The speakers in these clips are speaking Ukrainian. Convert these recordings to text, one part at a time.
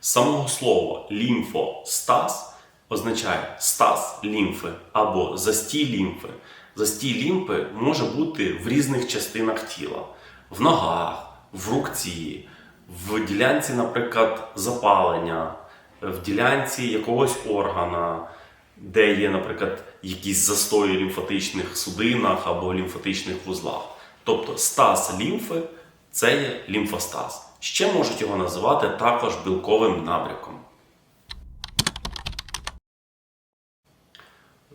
Самого слова лімфостаз означає стаз лімфи або застій лімфи. Застій лімфи може бути в різних частинах тіла: в ногах, в рукці, в ділянці, наприклад, запалення, в ділянці якогось органа, де є, наприклад, якісь застої в лімфатичних судинах або лімфатичних вузлах. Тобто стаз лімфи це є лімфостаз. Ще можуть його називати також білковим набряком.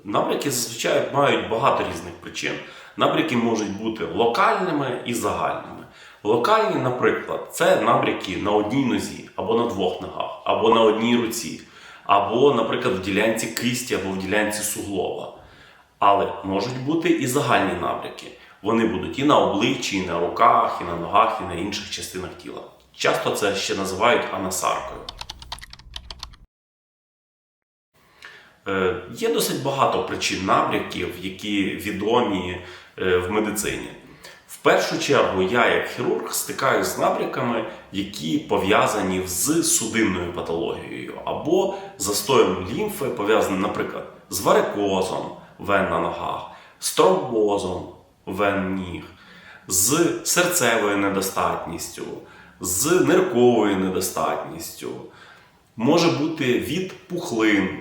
Набряки зазвичай мають багато різних причин. Набряки можуть бути локальними і загальними. Локальні, наприклад, це набряки на одній нозі, або на двох ногах, або на одній руці, або, наприклад, в ділянці кисті або в ділянці суглоба. Але можуть бути і загальні набряки. Вони будуть і на обличчі, і на руках, і на ногах, і на інших частинах тіла. Часто це ще називають анасаркою. Е, Є досить багато причин набряків, які відомі е, в медицині. В першу чергу я, як хірург, стикаюся з набряками, які пов'язані з судинною патологією або застоєм лімфи, пов'язаним, наприклад, з варикозом вен на ногах, з тромбозом вен ніг, з серцевою недостатністю, з нирковою недостатністю. Може бути від пухлин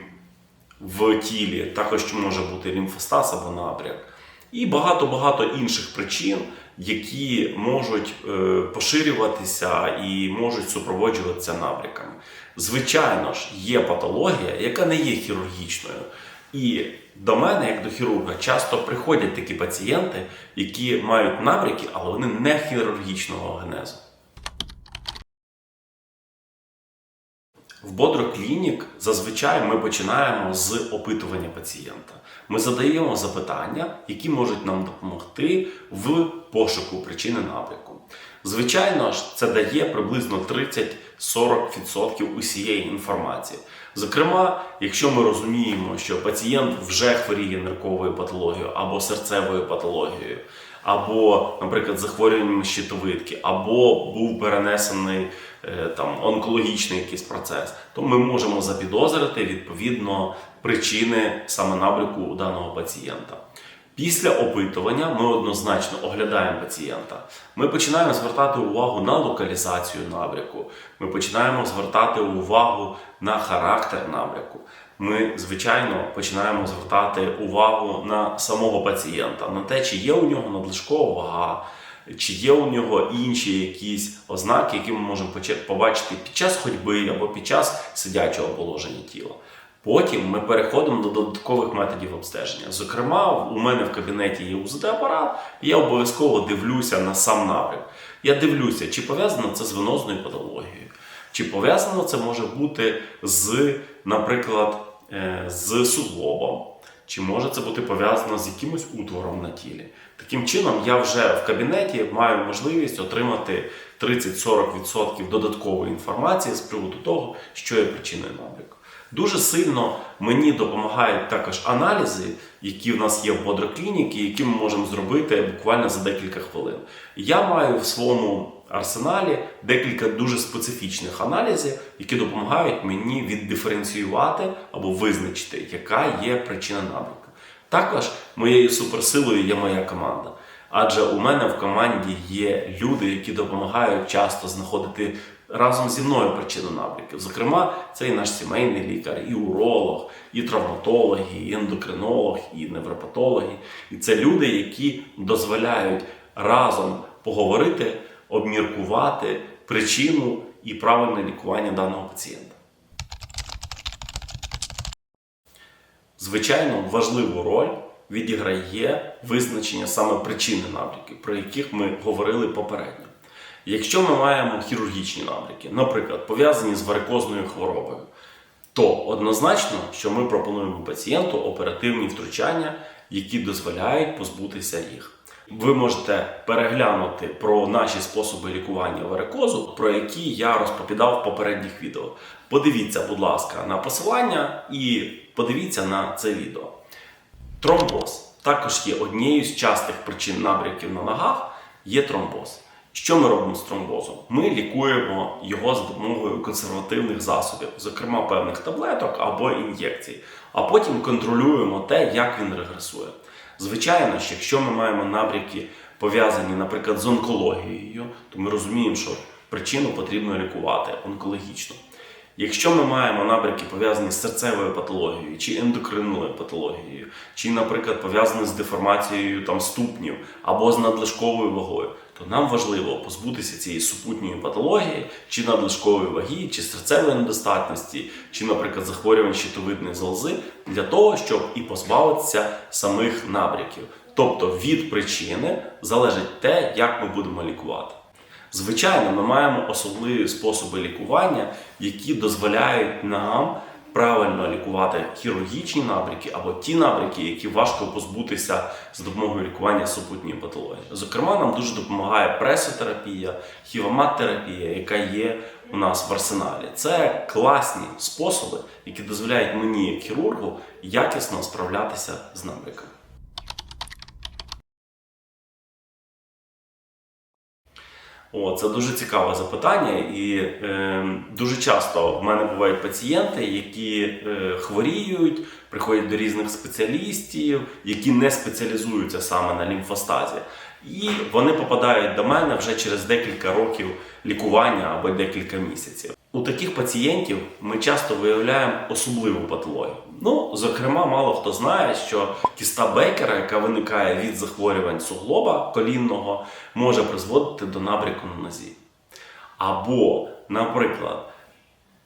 в тілі, також може бути лімфостаз або набряк. І багато-багато інших причин, які можуть е, поширюватися і можуть супроводжуватися набряками. Звичайно ж, є патологія, яка не є хірургічною. І до мене, як до хірурга, часто приходять такі пацієнти, які мають набряки, але вони не хірургічного генезу. В Бодроклінік зазвичай ми починаємо з опитування пацієнта. Ми задаємо запитання, які можуть нам допомогти в пошуку причини набряку. Звичайно ж, це дає приблизно 30-40% усієї інформації. Зокрема, якщо ми розуміємо, що пацієнт вже хворіє нирковою патологією або серцевою патологією, або, наприклад, захворюванням щитовидки, або був перенесений е, там онкологічний якийсь процес, то ми можемо запідозрити відповідно причини саме набряку у даного пацієнта. Після опитування ми однозначно оглядаємо пацієнта. Ми починаємо звертати увагу на локалізацію набряку. Ми починаємо звертати увагу на характер набряку. Ми, звичайно, починаємо звертати увагу на самого пацієнта, на те, чи є у нього надлишкова вага, чи є у нього інші якісь ознаки, які ми можемо побачити під час ходьби або під час сидячого положення тіла. Потім ми переходимо до додаткових методів обстеження. Зокрема, у мене в кабінеті є УЗД-апарат, і я обов'язково дивлюся на сам напрям. Я дивлюся, чи пов'язано це з венозною патологією, чи пов'язано це може бути з, наприклад, е, з суглобом, чи може це бути пов'язано з якимось утвором на тілі. Таким чином, я вже в кабінеті маю можливість отримати 30-40% додаткової інформації з приводу того, що є причиною набряку. Дуже сильно мені допомагають також аналізи, які в нас є в бодроклініці, які ми можемо зробити буквально за декілька хвилин. Я маю в своєму арсеналі декілька дуже специфічних аналізів, які допомагають мені віддиференціювати або визначити, яка є причина набряку. Також моєю суперсилою є моя команда. Адже у мене в команді є люди, які допомагають часто знаходити разом зі мною причину набряків. Зокрема, це і наш сімейний лікар, і уролог, і травматологи, і ендокринолог, і невропатологи. І це люди, які дозволяють разом поговорити, обміркувати причину і правильне лікування даного пацієнта. Звичайно, важливу роль відіграє визначення саме причини набряків, про яких ми говорили попередньо. Якщо ми маємо хірургічні набряки, наприклад, пов'язані з варикозною хворобою, то однозначно, що ми пропонуємо пацієнту оперативні втручання, які дозволяють позбутися їх. Ви можете переглянути про наші способи лікування варикозу, про які я розповідав в попередніх відео. Подивіться, будь ласка, на посилання і подивіться на це відео. Тромбоз Також є однією з частих причин набряків на ногах є тромбоз. Що ми робимо з тромбозом? Ми лікуємо його за допомогою консервативних засобів, зокрема певних таблеток або ін'єкцій, а потім контролюємо те, як він регресує. Звичайно, що якщо ми маємо набряки пов'язані, наприклад, з онкологією, то ми розуміємо, що причину потрібно лікувати онкологічно. Якщо ми маємо набряки пов'язані з серцевою патологією чи ендокринною патологією, чи, наприклад, пов'язані з деформацією там, ступнів або з надлишковою вагою, то нам важливо позбутися цієї супутньої патології, чи надлишкової ваги, чи серцевої недостатності, чи, наприклад, захворювань щитовидної залози, для того, щоб і позбавитися самих набряків. Тобто від причини залежить те, як ми будемо лікувати. Звичайно, ми маємо особливі способи лікування, які дозволяють нам правильно лікувати хірургічні набряки або ті набряки, які важко позбутися з допомогою лікування супутньої патології. Зокрема, нам дуже допомагає пресотерапія, хівомат-терапія, яка є у нас в арсеналі. Це класні способи, які дозволяють мені, як хірургу, якісно справлятися з набряками. О, це дуже цікаве запитання, і е, дуже часто в мене бувають пацієнти, які е, хворіють, приходять до різних спеціалістів, які не спеціалізуються саме на лімфостазі. І вони попадають до мене вже через декілька років лікування або декілька місяців. У таких пацієнтів ми часто виявляємо особливу патологію. Ну, зокрема, мало хто знає, що кіста Бейкера, яка виникає від захворювань суглоба колінного, може призводити до набряку на нозі. Або, наприклад,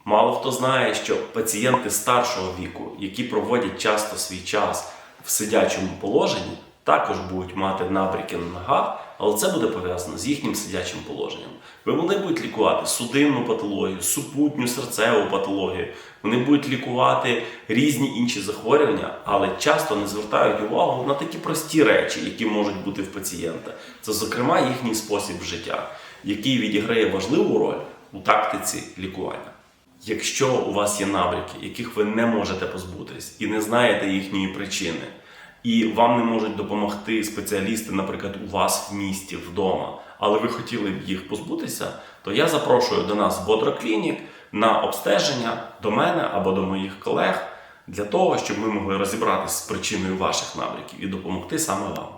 мало хто знає, що пацієнти старшого віку, які проводять часто свій час в сидячому положенні, також будуть мати набряки на ногах, але це буде пов'язано з їхнім сидячим положенням. Вони будуть лікувати судинну патологію, супутню серцеву патологію, вони будуть лікувати різні інші захворювання, але часто не звертають увагу на такі прості речі, які можуть бути в пацієнта. Це, зокрема, їхній спосіб життя, який відіграє важливу роль у тактиці лікування. Якщо у вас є набряки, яких ви не можете позбутись і не знаєте їхньої причини, і вам не можуть допомогти спеціалісти, наприклад, у вас в місті вдома, але ви хотіли б їх позбутися, то я запрошую до нас в Бодроклінік на обстеження до мене або до моїх колег для того, щоб ми могли розібратися з причиною ваших набряків і допомогти саме вам.